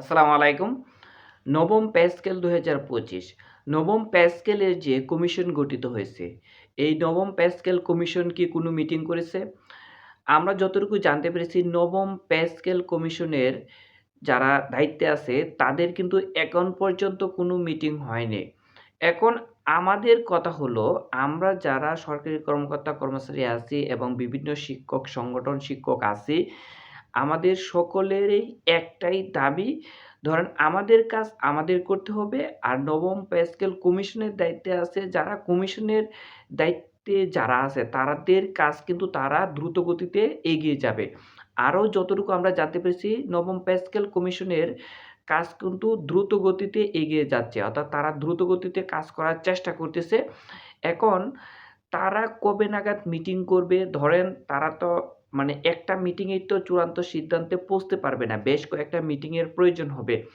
আসসালামু আলাইকুম। নবম পে স্কেল দু হাজার পঁচিশ। নবম পে স্কেলের যে কমিশন গঠিত হয়েছে, এই নবম পে স্কেল কমিশন কি কোনো মিটিং করেছে? আমরা যতটুকু জানতে পেরেছি, নবম পে স্কেল কমিশনের যারা দায়িত্বে আছে, তাদের কিন্তু এখন পর্যন্ত কোনো মিটিং হয়নি। এখন আমাদের কথা হলো, আমরা যারা সরকারি কর্মকর্তা কর্মচারী আছি এবং বিভিন্ন শিক্ষক, সংগঠন শিক্ষক আছি আমাদের সকলেরই একটাই দাবি, ধরেন আমাদের কাজ আমাদের করতে হবে, আর নবম পে স্কেল কমিশনের দায়িত্বে আছে, যারা কমিশনের দায়িত্বে যারা আছে তাদের কাজ কিন্তু তারা দ্রুত গতিতে এগিয়ে যাবে। আরও যতটুকু আমরা জানতে পেরেছি, নবম পে স্কেল কমিশনের কাজ কিন্তু দ্রুত গতিতে এগিয়ে যাচ্ছে, অর্থাৎ তারা দ্রুত গতিতে কাজ করার চেষ্টা করতেছে। এখন তারা কবে নাগাদ মিটিং করবে? ধরেন তারা তো মানে একটা মিটিংয়েই তো চূড়ান্ত সিদ্ধান্তে পৌঁছতে পারবে না, বেশ কয়েকটা মিটিংয়ের প্রয়োজন হবে।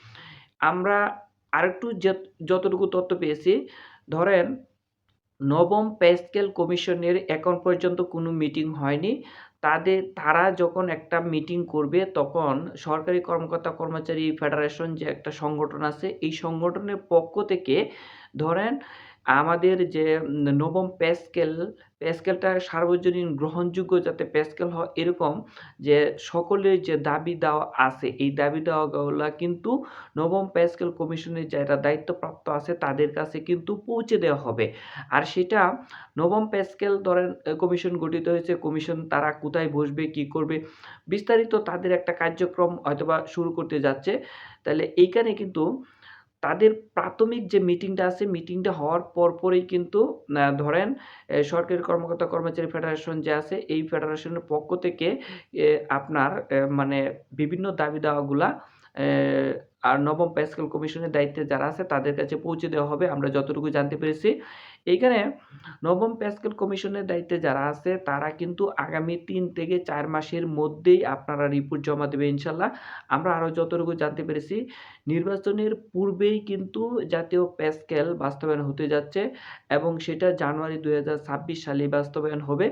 আমরা আরেকটু যত- যতটুকু তথ্য পেয়েছি, ধরেন নবম পে স্কেল কমিশনের এখন পর্যন্ত কোনো মিটিং হয়নি। তাদের, তারা যখন একটা মিটিং করবে, তখন সরকারি কর্মকর্তা কর্মচারী ফেডারেশন যে একটা সংগঠন আছে, এই সংগঠনের পক্ষ থেকে ধরেন আমাদের যে নবম পে স্কেল পে স্কেলটা সার্বজনীন গ্রহণযোগ্য যাতে পে স্কেল হয় এরকম যে, সকলের যে দাবি দেওয়া আছে, এই দাবি দেওয়াগুলা কিন্তু নবম পে স্কেল কমিশনের যারা দায়িত্বপ্রাপ্ত আছে তাদের কাছে কিন্তু পৌঁছে দেওয়া হবে। আর সেটা নবম পে স্কেল ধরেন কমিশন গঠিত হয়েছে, কমিশন তারা কোথায় বসবে, কি করবে, বিস্তারিত তাদের একটা কার্যক্রম হয়তোবা শুরু করতে যাচ্ছে। তাহলে এইখানে কিন্তু তাদের প্রাথমিক যে মিটিংটা আছে মিটিংটা হওয়ার পরপরই কিন্তু ধরেন সরকারি কর্মকর্তা কর্মচারী ফেডারেশন যে আছে, এই ফেডারেশনের পক্ষ থেকে আপনার মানে বিভিন্ন দাবি দাওয়াগুলা আর নবম পে স্কেল কমিশনের দায়িত্বে যারা আছে, তাদের কাছে পৌঁছে দেওয়া হবে। আমরা যতটুকু জানতে পেরেছি। এইখানে নবম পে স্কেল কমিশনের দায়িত্বে যারা আছে, তারা কিন্তু আগামী তিন থেকে চার মাসের মধ্যেই আপনারা রিপোর্ট জমা দেবে ইনশাল্লাহ। আমরা আরও যতটুকু জানতে পেরেছি, নির্বাচনের পূর্বেই কিন্তু জাতীয় পে স্কেল বাস্তবায়ন হতে যাচ্ছে এবং সেটা জানুয়ারি দুই হাজার ছাব্বিশ সালে বাস্তবায়ন হবে।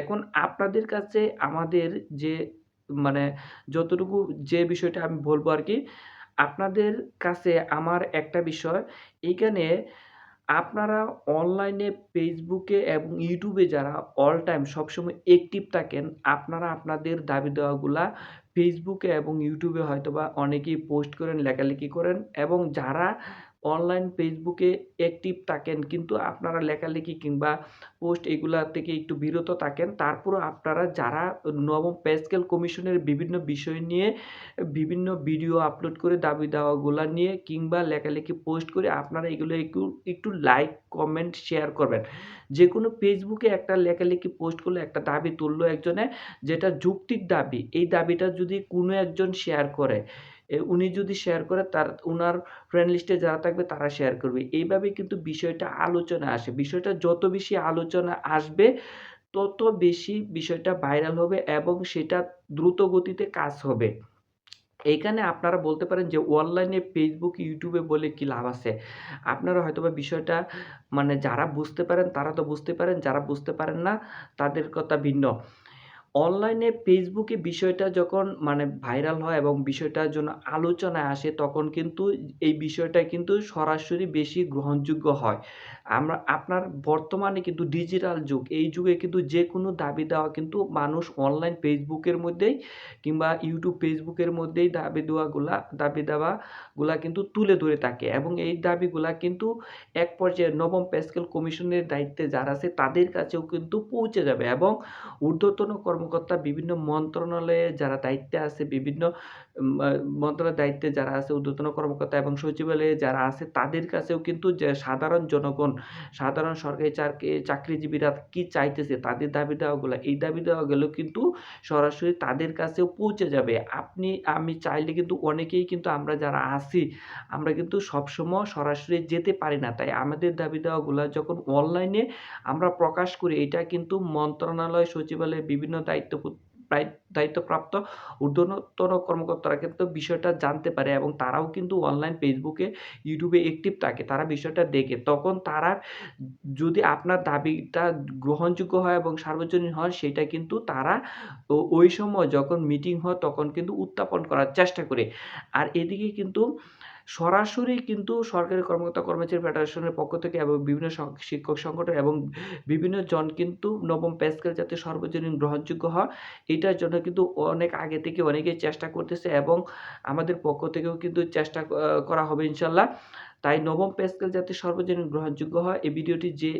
এখন আপনাদের কাছে আমাদের যে মানে যতটুকু যে বিষয়টা আমি বলব আর কি আপনাদের কাছে আমার একটা বিষয়। এইখানে আপনারা অনলাইনে ফেসবুকে এবং ইউটিউবে যারা অল টাইম সবসময় অ্যাক্টিভ থাকেন, আপনারা আপনাদের দাবি দেওয়াগুলা ফেসবুকে এবং ইউটিউবে হয়তোবা অনেকেই পোস্ট করেন, লেখালেখি করেন এবং যারা অনলাইন ফেসবুকে অ্যাক্টিভ থাকেন, কিন্তু আপনারা লেখালেখি কিংবা পোস্ট এগুলা থেকে একটু বিরত থাকেন। তারপরও আপনারা যারা নবম পে স্কেল কমিশনের বিভিন্ন বিষয় নিয়ে বিভিন্ন ভিডিও আপলোড করে দাবি দাওয়াগুলা নিয়ে কিংবা লেখালেখি পোস্ট করে আপনারা এগুলো একটু একটু লাইক কমেন্ট শেয়ার করবেন। যে কোনো ফেসবুকে একটা লেখালেখি পোস্ট করলে, একটা দাবি তুললো একজনে, যেটা যৌক্তিক দাবি, এই দাবিটা যদি কোনো একজন শেয়ার করে উনি যদি শেয়ার করে তার, উনার ফ্রেন্ড লিস্টে যারা থাকবে তারা শেয়ার করবে। এইভাবে কিন্তু বিষয়টা আলোচনা আসে। বিষয়টা যত বেশি আলোচনা আসবে, তত বেশি বিষয়টা ভাইরাল হবে এবং সেটা দ্রুত গতিতে কাজ হবে। এইখানে আপনারা বলতে পারেন যে অনলাইনে ফেসবুক ইউটিউবে বলে কি লাভ আছে? আপনারা হয়তোবা বিষয়টা মানে যারা বুঝতে পারেন তারা তো বুঝতে পারেন, যারা বুঝতে পারেন না তাদের কথা ভিন্ন। অনলাইনে ফেসবুকে বিষয়টা যখন মানে ভাইরাল হয় এবং বিষয়টার জন্য আলোচনায় আসে, তখন কিন্তু এই বিষয়টা কিন্তু সরাসরি বেশি গ্রহণযোগ্য হয়। আমরা, আপনার বর্তমানে কিন্তু ডিজিটাল যুগ, এই যুগে কিন্তু যে কোনো দাবি দেওয়া কিন্তু মানুষ অনলাইন ফেসবুকের মধ্যেই কিংবা ইউটিউব ফেসবুকের মধ্যেই দাবি দেওয়াগুলা দাবি দেওয়াগুলা কিন্তু তুলে ধরে থাকে এবং এই দাবিগুলা কিন্তু এক পর্যায়ে নবম পে স্কেল কমিশনের দায়িত্বে যারা আছে তাদের কাছেও কিন্তু পৌঁছে যাবে এবং ঊর্ধ্বতন কর্মকর্তা বিভিন্ন মন্ত্রণালয়ে যারা দায়িত্বে আছে বিভিন্ন মন্ত্রণালয়ের দায়িত্বে যারা আছে, ঊর্ধ্বতন কর্মকর্তা এবং সচিবালয়ে যারা আছে, তাদের কাছেও কিন্তু যে সাধারণ জনগণ, সাধারণ সরকারি চাকরি, চাকরিজীবীরা কি চাইতেছে, তাদের দাবি দেওয়াগুলো, এই দাবি দেওয়াগুলো কিন্তু সরাসরি তাদের কাছেও পৌঁছে যাবে। আপনি, আমি চাইলে কিন্তু অনেকেই কিন্তু আমরা যারা আছি, আমরা কিন্তু সবসময় সরাসরি যেতে পারি না। তাই আমাদের দাবি দেওয়াগুলো যখন অনলাইনে আমরা প্রকাশ করি, এটা কিন্তু মন্ত্রণালয় সচিবালয় বিভিন্ন দায়িত্ব দায়িত্বপ্রাপ্ত ঊর্ধ্বতন কর্মকর্তারা কিন্তু বিষয়টা জানতে পারে এবং তারাও কিন্তু অনলাইন ফেসবুকে ইউটিউবে অ্যাক্টিভ থাকে। তারা বিষয়টা দেখে। তখন তারা যদি আপনার দাবিটা গ্রহণযোগ্য হয় এবং সার্বজনীন হয়, সেটা কিন্তু তারা ওই সময় যখন মিটিং হয়, তখন কিন্তু উত্থাপন করার চেষ্টা করে। আর এদিকে কিন্তু সরাসরি কিন্তু সরকারি কর্মকর্তা কর্মচারী ফেডারেশনের পক্ষ থেকে এবং বিভিন্ন শিক্ষক সংগঠন এবং বিভিন্ন জন কিন্তু নবম পে স্কেল যাতে সর্বজনীন গ্রহণযোগ্য হয় এটার জন্য কিন্তু অনেক আগে থেকে অনেকেই চেষ্টা করতেছে এবং আমাদের পক্ষ থেকেও কিন্তু চেষ্টা করা হবে ইনশাল্লাহ। তাই নবম পে স্কেল যাতে সর্বজনীন গ্রহণযোগ্য হয় এই ভিডিওটি যে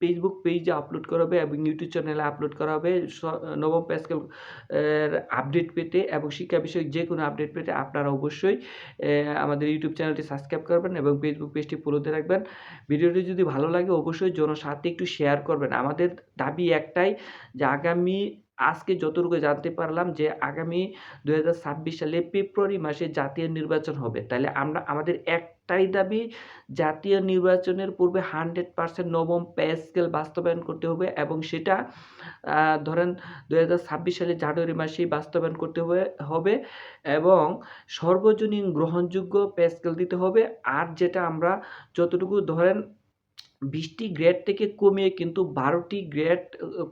ফেসবুক পেজে আপলোড করা হবে এবং ইউটিউব চ্যানেলে আপলোড করা হবে নবম প্যাসকেল আপডেট পেতে এবং শিক্ষা বিষয়ক যে কোনো আপডেট পেতে আপনারা অবশ্যই আমাদের ইউটিউব চ্যানেলটি সাবস্ক্রাইব করবেন এবং ফেসবুক পেজটি ফলোতে রাখবেন। ভিডিওটি যদি ভালো লাগে অবশ্যই জনসাথে একটু শেয়ার করবেন। আমাদের দাবি একটাই যে আগামী আজকে যতটুকু জানতে পারলাম যে, আগামী দু হাজার ছাব্বিশ সালে ফেব্রুয়ারি মাসে জাতীয় নির্বাচন হবে। তাহলে আমরা, আমাদের একটাই দাবি, জাতীয় নির্বাচনের পূর্বে হান্ড্রেড পার্সেন্ট নবম পে স্কেল বাস্তবায়ন করতে হবে এবং সেটা ধরেন দু হাজার ছাব্বিশ সালে জানুয়ারি মাসেই বাস্তবায়ন করতে হবে হবে এবং সর্বজনীন গ্রহণযোগ্য পে স্কেল দিতে হবে। আর যেটা আমরা যতটুকু ধরেন বিশটি গ্রেড থেকে কমিয়ে কিন্তু বারোটি গ্রেড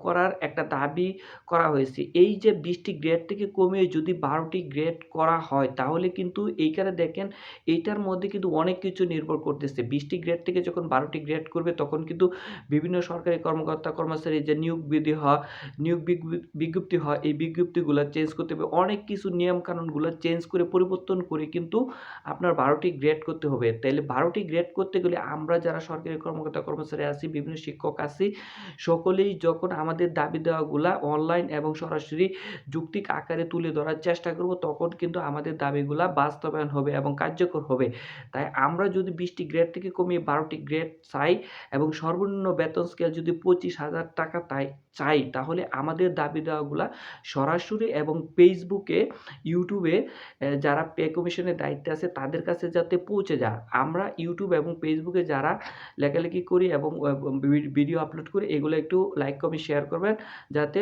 করার একটা দাবি করা হয়েছে। এই যে বিশটি গ্রেড থেকে কমিয়ে যদি বারোটি গ্রেড করা হয়, তাহলে কিন্তু এইখানে দেখেন এইটার মধ্যে কিন্তু অনেক কিছু নির্ভর করতেছে। বিশটি গ্রেড থেকে যখন বারোটি গ্রেড করবে, তখন কিন্তু বিভিন্ন সরকারি কর্মকর্তা, কর্মচারী যে নিয়োগ বিধি হয়, নিয়োগ বিজ্ঞপ্তি হয়, এই বিজ্ঞপ্তিগুলো চেঞ্জ করতে হবে। অনেক কিছু নিয়ম কানুনগুলো চেঞ্জ করে, পরিবর্তন করে কিন্তু আপনার বারোটি গ্রেড করতে হবে। তাইলে বারোটি গ্রেড করতে গেলে আমরা যারা সরকারি কর্মকর্তা কর্মচারী আছি, বিভিন্ন শিক্ষক আছি, সকলেই যখন আমাদের দাবি দেওয়াগুলা অনলাইন এবং সরাসরি যুক্তিক আকারে তুলে ধরার চেষ্টা করব, তখন কিন্তু আমাদের দাবিগুলা বাস্তবায়ন হবে এবং কার্যকর হবে। তাই আমরা যদি বিশটি গ্রেড থেকে কমিয়ে বারোটি গ্রেড চাই এবং সর্বনিম্ন বেতন স্কেল যদি পঁচিশ হাজার টাকা, তাই চাই, তাহলে আমাদের দাবি দেওয়াগুলা সরাসরি এবং ফেসবুকে ইউটিউবে যারা পে কমিশনের দায়িত্বে আছে, তাদের কাছে যাতে পৌঁছে যায়। আমরা ইউটিউব এবং ফেসবুকে যারা লেখালেখি করি এবং ভিডিও আপলোড করি, এগুলো একটু লাইক কমেন্ট শেয়ার করবেন, যাতে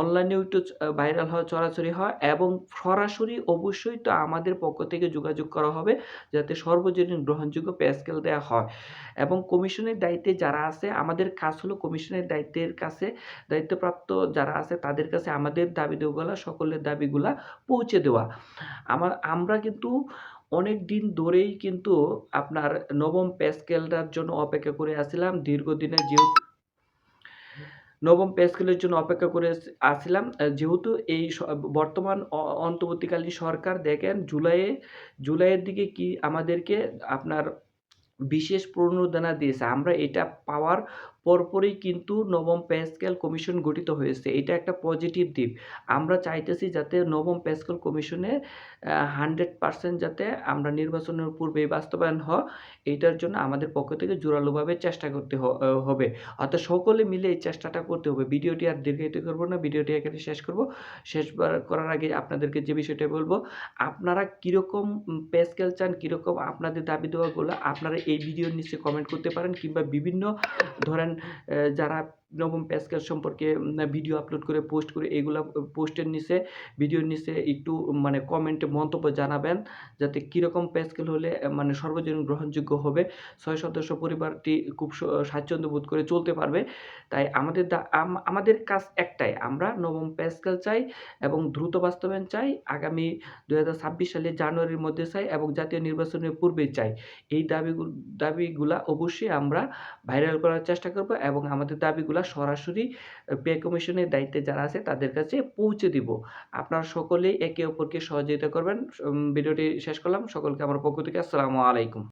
অনলাইনেও একটু ভাইরাল হয় চলাচলি হয় এবং সরাসরি অবশ্যই তো আমাদের পক্ষ থেকে যোগাযোগ করা হবে, যাতে সর্বজনীন গ্রহণযোগ্য পে স্কেল দেওয়া হয়। এবং কমিশনের দায়িত্বে যারা আছে, আমাদের কাজ হলো কমিশনের দায়িত্বের কাছে দায়িত্বপ্রাপ্ত যারা আছে তাদের কাছে আমাদের দাবি দেওয়াগুলা, সকলের দাবিগুলা পৌঁছে দেওয়া। আমার, আমরা কিন্তু অনেক দিন ধরেই কিন্তু আপনার নবম পে স্কেলটার জন্য অপেক্ষা করে আসছিলাম দীর্ঘদিনের যেহেতু নবম পে জন্য অপেক্ষা করে আসছিলাম যেহেতু এই বর্তমান অন্তর্বর্তীকালীন সরকার দেখেন, জুলাইয়ে, জুলাইয়ের দিকে কি আমাদেরকে আপনার বিশেষ প্রণোদনা দিয়েছে। আমরা এটা পাওয়ার পরপরই কিন্তু নবম পে স্কেল কমিশন গঠিত হয়েছে। এটা একটা পজিটিভ দিক। আমরা চাইতেছি যাতে নবম পে স্কেল কমিশনে হান্ড্রেড পার্সেন্ট যাতে আমরা নির্বাচনের পূর্বেই বাস্তবায়ন হয় এইটার জন্য আমাদের পক্ষ থেকে জোরালোভাবে চেষ্টা করতে হ- হবে। অর্থাৎ সকলে মিলে এই চেষ্টাটা করতে হবে। ভিডিওটি আর দীর্ঘায়িত করব না, ভিডিওটি এখানে শেষ করব। শেষবার করার আগে আপনাদেরকে যে বিষয়টা বলব, আপনারা কীরকম পে স্কেল চান, কীরকম আপনাদের দাবি দেওয়াগুলো আপনারা এই ভিডিওর নিচে কমেন্ট করতে পারেন কিংবা বিভিন্ন ধরেন যারা নবম পে সম্পর্কে ভিডিও আপলোড করে পোস্ট করে, এগুলা পোস্টের নিচে ভিডিওর নিচে একটু মানে কমেন্টে মন্তব্য জানাবেন, যাতে কীরকম পে স্কেল হলে মানে সর্বজনীন গ্রহণযোগ্য হবে। ছয় সদস্য পরিবারটি খুব স্বাচ্ছন্দ্য বোধ করে চলতে পারবে। তাই আমাদের আমাদের কাজ একটাই, আমরা নবম পে স্কেল চাই এবং দ্রুত বাস্তবায়ন চাই, আগামী দু হাজার ছাব্বিশ সালে জানুয়ারির মধ্যে চাই এবং জাতীয় নির্বাচনের পূর্বে চাই। এই দাবিগুলো দাবিগুলা অবশ্যই আমরা ভাইরাল করার চেষ্টা করব এবং আমাদের দাবিগুলা সরাসরি পে কমিশনের দায়িত্বে যারা আছে তাদের কাছে পৌঁছে দিব। আপনারা সকলেই একে অপরকে সহযোগিতা করবেন। ভিডিওটি শেষ করলাম। সকলকে আমার পক্ষ থেকে আসসালামু আলাইকুম।